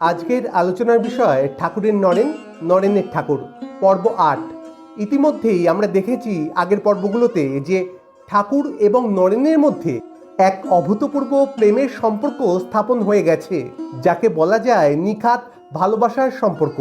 আজকের আলোচনার বিষয় ঠাকুরের নরেন, নরেনের ঠাকুর, পর্ব আট। ইতিমধ্যেই আমরা দেখেছি আগের পর্বগুলোতে যে ঠাকুর এবং নরেনের মধ্যে এক অভূতপূর্ব প্রেমের সম্পর্ক স্থাপন হয়ে গেছে, যাকে বলা যায় নিখাত ভালোবাসার সম্পর্ক।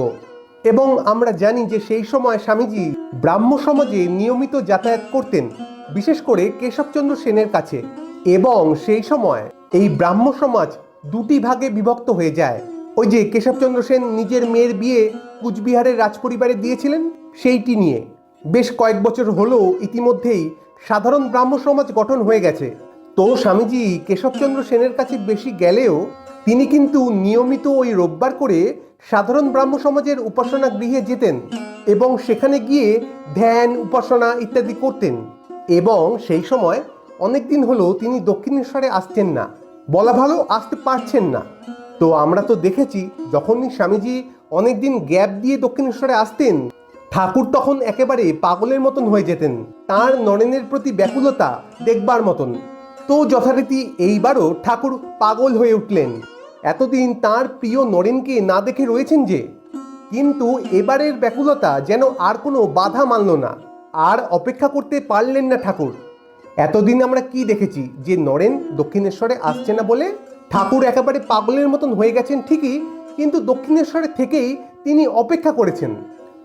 এবং আমরা জানি যে সেই সময় স্বামীজি ব্রাহ্ম সমাজে নিয়মিত যাতায়াত করতেন, বিশেষ করে কেশবচন্দ্র সেনের কাছে। এবং সেই সময় এই ব্রাহ্ম সমাজ দুটি ভাগে বিভক্ত হয়ে যায়। ওই যে কেশবচন্দ্র সেন নিজের মেয়ের বিয়ে কুচবিহারের রাজপরিবারে দিয়েছিলেন, সেইটি নিয়ে। বেশ কয়েক বছর হলো ইতিমধ্যেই সাধারণ ব্রাহ্ম সমাজ গঠন হয়ে গেছে। তো স্বামীজি কেশবচন্দ্র সেনের কাছে বেশি গেলেও তিনি কিন্তু নিয়মিত ওই রোববার করে সাধারণ ব্রাহ্ম সমাজের উপাসনা গৃহে যেতেন এবং সেখানে গিয়ে ধ্যান, উপাসনা ইত্যাদি করতেন এবং সেই সময় অনেক দিন হলো তিনি দক্ষিণেশ্বরে আসছেন না। বলা ভালো, আসতে পারছেন না। তো আমরা তো দেখেছি, যখনই স্বামীজি অনেকদিন গ্যাপ দিয়ে দক্ষিণেশ্বরে আসতেন, ঠাকুর তখন একেবারে পাগলের মতন হয়ে যেতেন। তার নরেনের প্রতি ব্যাকুলতা দেখবার মতন। তো যথারীতি এইবারও ঠাকুর পাগল হয়ে উঠলেন। এতদিন তার প্রিয় নরেনকে না দেখে রয়েছেন যে, কিন্তু এবারের ব্যাকুলতা যেন আর কোনো বাধা মানল না। আর অপেক্ষা করতে পারলেন না ঠাকুর। এতদিন আমরা কি দেখেছি যে নরেন দক্ষিণেশ্বরে আসছে না বলে ঠাকুর একেবারে পাগলের মতন হয়ে গেছেন ঠিকই, কিন্তু দক্ষিণেশ্বরে থেকেই তিনি অপেক্ষা করেছেন।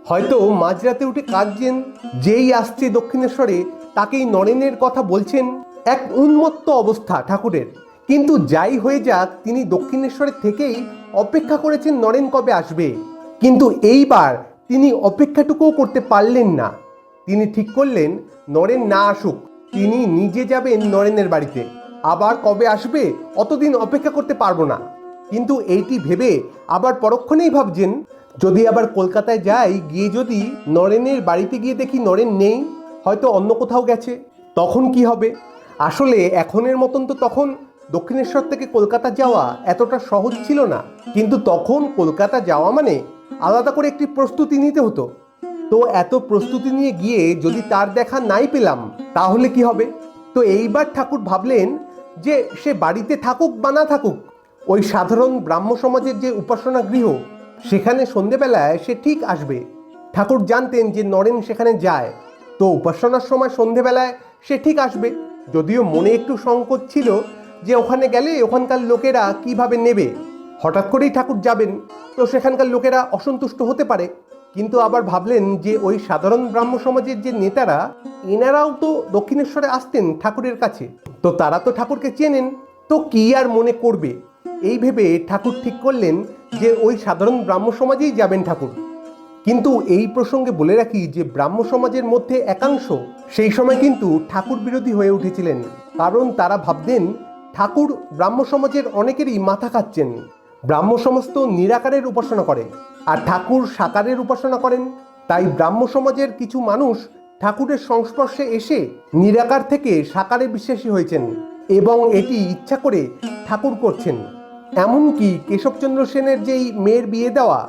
হয়তো মাঝরাতে উঠে কাঁদছেন, যেই আসছে দক্ষিণেশ্বরে তাকেই নরেনের কথা বলছেন এক উন্মত্ত অবস্থা ঠাকুরের। কিন্তু যাই হয়ে যাক, তিনি দক্ষিণেশ্বরের থেকেই অপেক্ষা করেছেন নরেন কবে আসবে। কিন্তু এইবার তিনি অপেক্ষাটুকুও করতে পারলেন না। তিনি ঠিক করলেন, নরেন না আসুক, তিনি নিজে যাবেন নরেনের বাড়িতে। আবার কবে আসবে অতদিন অপেক্ষা করতে পারব না। কিন্তু এইটি ভেবে আবার পরক্ষণেই ভাবছেন, যদি আবার কলকাতায় যাই, গিয়ে যদি নরেনের বাড়িতে গিয়ে দেখি নরেন নেই, হয়তো অন্য কোথাও গেছে, তখন কি হবে? আসলে এখনের মতন তো তখন দক্ষিণেশ্বর থেকে কলকাতা যাওয়া এতটা সহজ ছিল না। কিন্তু তখন কলকাতা যাওয়া মানে আলাদা করে একটি প্রস্তুতি নিতে হতো। তো এত প্রস্তুতি নিয়ে গিয়ে যদি তার দেখা নাই পেলাম, তাহলে কি হবে? তো এইবার ঠাকুর ভাবলেন যে সে বাড়িতে থাকুক বা না থাকুক, ওই সাধারণ ব্রাহ্ম সমাজের যে উপাসনা গৃহ, সেখানে সন্ধেবেলায় সে ঠিক আসবে। ঠাকুর জানতেন যে নরেন সেখানে যায়, তো উপাসনার সময় সন্ধেবেলায় সে ঠিক আসবে। যদিও মনে একটু সংকোচ ছিল যে ওখানে গেলে ওখানকার লোকেরা কীভাবে নেবে। হঠাৎ করেই ঠাকুর যাবেন, তো সেখানকার লোকেরা অসন্তুষ্ট হতে পারে। কিন্তু আবার ভাবলেন যে ওই সাধারণ ব্রাহ্ম সমাজের যে নেতারা, এনারাও তো দক্ষিণেশ্বরে আসতেন ঠাকুরের কাছে। তো তারা তো ঠাকুরকে চেনেন, তো কি আর মনে করবে? এই ভেবে ঠাকুর ঠিক করলেন যে ওই সাধারণ ব্রাহ্ম সমাজেই যাবেন ঠাকুর। কিন্তু এই প্রসঙ্গে বলে রাখি যে ব্রাহ্ম সমাজের মধ্যে একাংশ সেই সময় কিন্তু ঠাকুর বিরোধী হয়ে উঠেছিলেন। কারণ তারা ভাবতেন ঠাকুর ব্রাহ্ম সমাজের অনেকেরই মাথা খাচ্ছেন। ব্রাহ্ম সমস্ত নিরাকারের উপাসনা করে আর ঠাকুর সাকারের উপাসনা করেন। তাই ব্রাহ্ম সমাজের কিছু মানুষ ঠাকুরের সংস্পর্শে এসে নিরাকার থেকে সাকারে বিশ্বাসী হয়েছেন এবং এটি ইচ্ছা করে ঠাকুর করছেন। এমনকি কেশবচন্দ্র সেনের যেই মেয়ের বিয়ে দেওয়া,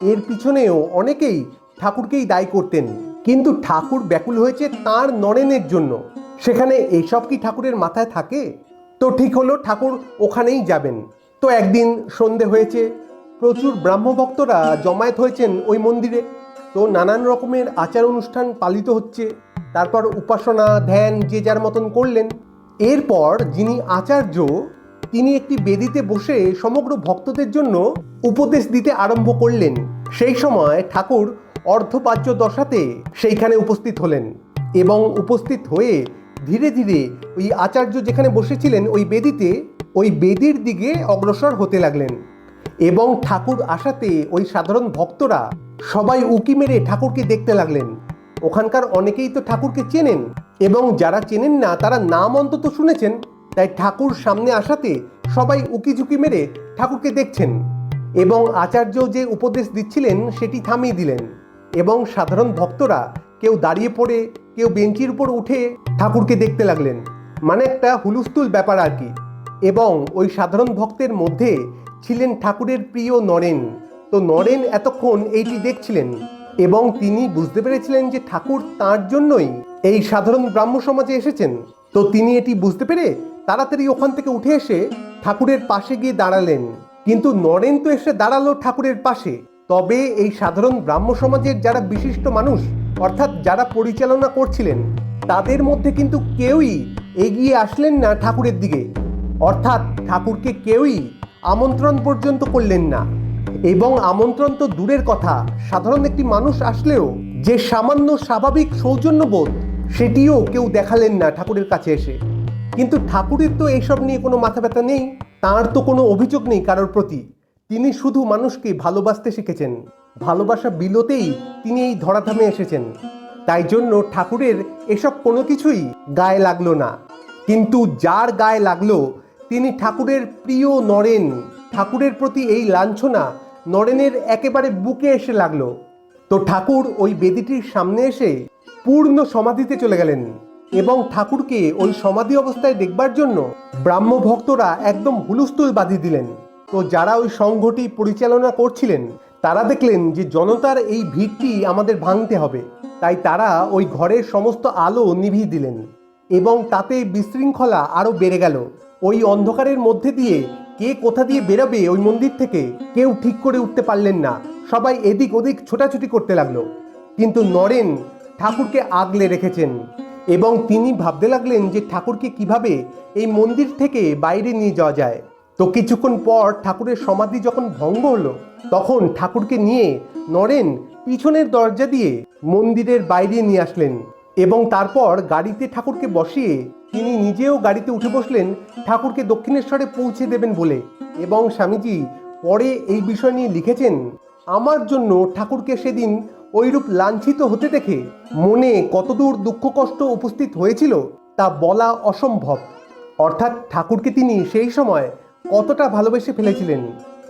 এর পিছনেও অনেকেই ঠাকুরকেই দায়ী করতেন। কিন্তু ঠাকুর ব্যাকুল হয়েছে তার নরেনের জন্য। সেখানে এইসব কি ঠাকুরের মাথায় থাকে? তো ঠিক হলো, ঠাকুর ওখানেই যাবেন। তো একদিন সন্ধে হয়েছে, প্রচুর ব্রাহ্মভক্তরা জমায়েত হয়েছেন ওই মন্দিরে। তো নানান রকমের আচার অনুষ্ঠান পালিত হচ্ছে। তারপর উপাসনা, ধ্যান, যে যার মতন করলেন। এরপর যিনি আচার্য, তিনি একটি বেদিতে বসে সমগ্র ভক্তদের জন্য উপদেশ দিতে আরম্ভ করলেন। সেই সময় ঠাকুর অর্ধপাচ্য দশাতে সেইখানে উপস্থিত হলেন এবং উপস্থিত হয়ে ধীরে ধীরে ওই আচার্য যেখানে বসেছিলেন ওই বেদিতে ওই বেদির দিকে অগ্রসর হতে লাগলেন এবং ঠাকুর আসাতে ওই সাধারণ ভক্তরা সবাই উকি মেরে ঠাকুরকে দেখতে লাগলেন। ওখানকার অনেকেই তো ঠাকুরকে চেনেন এবং যারা চেনেন না, তারা নাম অন্তত শুনেছেন। তাই ঠাকুর সামনে আসাতে সবাই উকিঝুঁকি মেরে ঠাকুরকে দেখছেন এবং আচার্য যে উপদেশ দিচ্ছিলেন, সেটি থামিয়ে দিলেন এবং সাধারণ ভক্তরা কেউ দাঁড়িয়ে পড়ে, কেউ বেঞ্চির উপর উঠে ঠাকুরকে দেখতে লাগলেন। মানে একটা হুলুস্থুল ব্যাপার আর কি। এবং ওই সাধারণ ভক্তের মধ্যে ছিলেন ঠাকুরের প্রিয় নরেন। তো নরেন এতক্ষণ এইটি দেখছিলেন এবং তিনি বুঝতে পেরেছিলেন যে ঠাকুর তার জন্যই এই সাধারণ ব্রাহ্ম সমাজে এসেছেন। তো তিনি এটি বুঝতে পেরে তাড়াতাড়ি ওখান থেকে উঠে এসে ঠাকুরের পাশে গিয়ে দাঁড়ালেন। কিন্তু নরেন তো এসে দাঁড়াল ঠাকুরের পাশে। তবে এই সাধারণ ব্রাহ্ম সমাজের যারা বিশিষ্ট মানুষ, অর্থাৎ যারা পরিচালনা করছিলেন, তাদের মধ্যে কিন্তু কেউই এগিয়ে আসলেন না ঠাকুরের দিকে। অর্থাৎ ঠাকুরকে কেউই আমন্ত্রণ পর্যন্ত করলেন না। এবং আমন্ত্রণ তো দূরের কথা, সাধারণ একটি মানুষ আসলেও যে সামান্য স্বাভাবিক সৌজন্যবোধ, সেটিও কেউ দেখালেন না ঠাকুরের কাছে এসে। কিন্তু ঠাকুরের তো এইসব নিয়ে কোনো মাথা ব্যথা নেই, তার তো কোনো অভিযোগ নেই কারোর প্রতি। তিনি শুধু মানুষকে ভালোবাসতে শিখেছেন, ভালোবাসা বিলোতেই তিনি এই ধরাধামে এসেছেন। তাই জন্য ঠাকুরের এসব কোনো কিছুই গায়ে লাগল না। কিন্তু যার গায়ে লাগল তিনি ঠাকুরের প্রিয় নরেন। ঠাকুরের প্রতি এই লাঞ্ছনা নরেনের একেবারে বুকে এসে লাগল। তো ঠাকুর ওই বেদিটির সামনে এসে পূর্ণ সমাধিতে চলে গেলেন এবং ঠাকুরকে ওই সমাধি অবস্থায় দেখবার জন্য ব্রাহ্ম ভক্তরা একদম হুলুস্থুল বাঁধিয়ে দিলেন। তো যারা ওই সংঘটি পরিচালনা করছিলেন, তারা দেখলেন যে জনতার এই ভিড়টি আমাদের ভাঙতে হবে। তাই তারা ওই ঘরের সমস্ত আলো নিভিয়ে দিলেন এবং তাতে বিশৃঙ্খলা আরও বেড়ে গেল। ওই অন্ধকারের মধ্যে দিয়ে কে কোথা দিয়ে বেরোবে ওই মন্দির থেকে কেউ ঠিক করে উঠতে পারলেন না। সবাই এদিক ওদিক ছোটাছুটি করতে লাগল। কিন্তু নরেন ঠাকুরকে আগলে রেখেছেন এবং তিনি ভাবতে লাগলেন যে ঠাকুরকে কীভাবে এই মন্দির থেকে বাইরে নিয়ে যাওয়া যায়। তো কিছুক্ষণ পর ঠাকুরের সমাধি যখন ভঙ্গ হলো, তখন ঠাকুরকে নিয়ে নরেন পিছনের দরজা দিয়ে মন্দিরের বাইরে নিয়ে আসলেন এবং তারপর গাড়িতে ঠাকুরকে বসিয়ে তিনি নিজেও গাড়িতে উঠে বসলেন, ঠাকুরকে দক্ষিণেশ্বরে পৌঁছে দেবেন বলে। এবং স্বামীজি পরে এই বিষয় নিয়ে লিখেছেন, আমার জন্য ঠাকুরকে সেদিন ওইরূপ লাঞ্ছিত হতে দেখে মনে কতদূর দুঃখ কষ্ট উপস্থিত হয়েছিল তা বলা অসম্ভব। অর্থাৎ ঠাকুরকে তিনি সেই সময় কতটা ভালোবেসে ফেলেছিলেন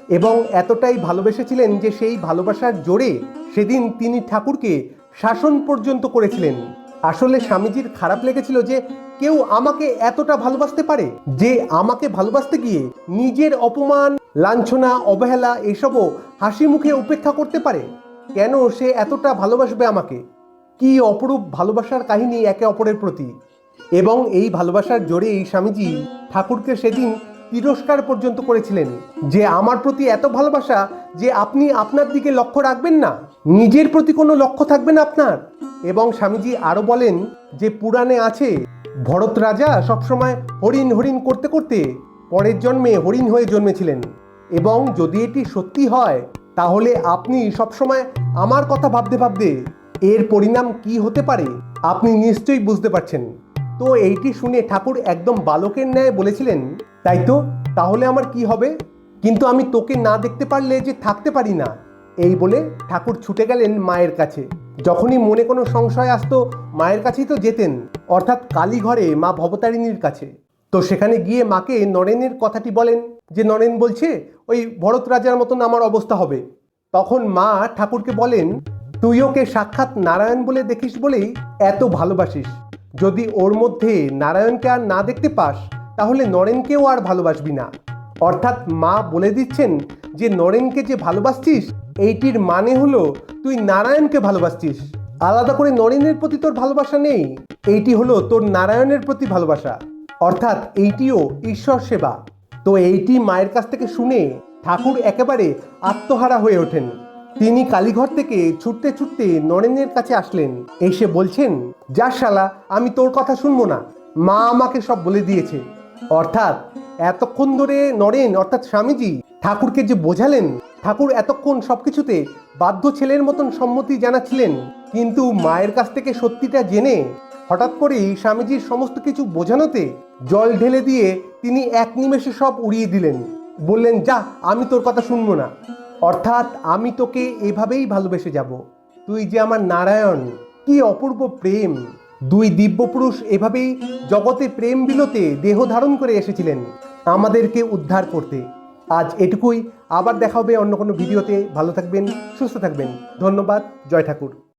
এবং এতটাই ভালোবেসেছিলেন যে সেই ভালোবাসার জোরে সেদিন তিনি ঠাকুরকে শাসন পর্যন্ত করেছিলেন। আসলে স্বামীজির খারাপ লেগেছিল যে কেউ আমাকে এতটা ভালোবাসতে পারে যে আমাকে ভালোবাসতে গিয়ে নিজের অপমান, লাঞ্ছনা, অবহেলা এসবও হাসি মুখে উপেক্ষা করতে পারে? কেন সে এতটা ভালোবাসবে আমাকে? কি অপরূপ ভালোবাসার কাহিনী একে অপরের প্রতি? এবং এই ভালোবাসার জোরে এই স্বামীজি ঠাকুরকে সেদিন তিরস্কার পর্যন্ত করেছিলেন যে আমার প্রতি এত ভালোবাসা যে আপনি আপনার দিকে লক্ষ্য রাখবেন না। নিজের প্রতি কোনো লক্ষ্য থাকবে না আপনার। এবং স্বামীজি আরও বলেন যে পুরাণে আছে, ভরত রাজা সবসময় হরিণ হরিণ করতে করতে পরের জন্মে হরিণ হয়ে জন্মেছিলেন। এবং যদি এটি সত্যি হয়, তাহলে আপনি সবসময় আমার কথা ভাবতে ভাবতে এর পরিণাম কি হতে পারে, আপনি নিশ্চয়ই বুঝতে পারছেন। তো এইটি শুনে ঠাকুর একদম বালকের ন্যায় বলেছিলেন, তাই তো? তাহলে আমার কি হবে? কিন্তু আমি তোকে না দেখতে পারলে যে থাকতে পারি না। এই বলে ঠাকুর ছুটে গেলেন মায়ের কাছে। যখনই মনে কোনো সংশয় আসতো, মায়ের কাছেই তো যেতেন, অর্থাৎ কালীঘরে মা ভবতারিণীর কাছে। তো সেখানে গিয়ে মাকে নরেনের কথাটি বলেন, যে নরেন বলছে, ওই ভরত রাজার মতন আমার অবস্থা হবে। তখন মা ঠাকুরকে বলেন, তুই ওকে সাক্ষাৎ নারায়ণ বলে দেখিস বলেই এত ভালোবাসিস। যদি ওর মধ্যে নারায়ণকে আর না দেখতে পাস, তাহলে নরেনকেও আর ভালোবাসবি না। অর্থাৎ মা বলে দিচ্ছেন, যে নরেনকে যে ভালোবাসছিস এইটির মানে হলো তুই নারায়ণকে ভালোবাসছিস। আলাদা করে নরেনের প্রতি তোর ভালোবাসা নেই। এইটি হলো তোর নারায়ণের প্রতি ভালোবাসা। অর্থাৎ এইটিও ঈশ্বর সেবা। তো এইটি মায়ের কাছ থেকে শুনে ঠাকুর একেবারে আত্মহারা হয়ে ওঠেন। তিনি কালীঘর থেকে ছুটতে ছুটতে নরেনের কাছে আসলেন। এসে বলছেন, যা শালা, আমি তোর কথা শুনব না। মা আমাকে সব বলে দিয়েছে। অর্থাৎ এতক্ষণ ধরে নরেন, অর্থাৎ স্বামীজি, ঠাকুরকে যে বোঝালেন, ঠাকুর এতক্ষণ সবকিছুতে বাধ্য ছেলের মতন সম্মতি জানাচ্ছিলেন। কিন্তু মায়ের কাছ থেকে সত্যিটা জেনে হঠাৎ করেই স্বামীজির সমস্ত কিছু বোঝানোতে জল ঢেলে দিয়ে তিনি এক নিমেষে সব উড়িয়ে দিলেন। বললেন, যা, আমি তোর কথা শুনব না। অর্থাৎ আমি তোকে এভাবেই ভালোবেসে যাব। তুই যে আমার নারায়ণ, কি অপূর্ব প্রেম। দুই দিব্যপুরুষ এভাবেই জগতে প্রেম বিলোতে দেহ ধারণ করে এসেছিলেন আমাদেরকে উদ্ধার করতে। আজ এটুকুই, আবার দেখা হবে অন্য কোনো ভিডিওতে। ভালো থাকবেন, সুস্থ থাকবেন। ধন্যবাদ, জয় ঠাকুর।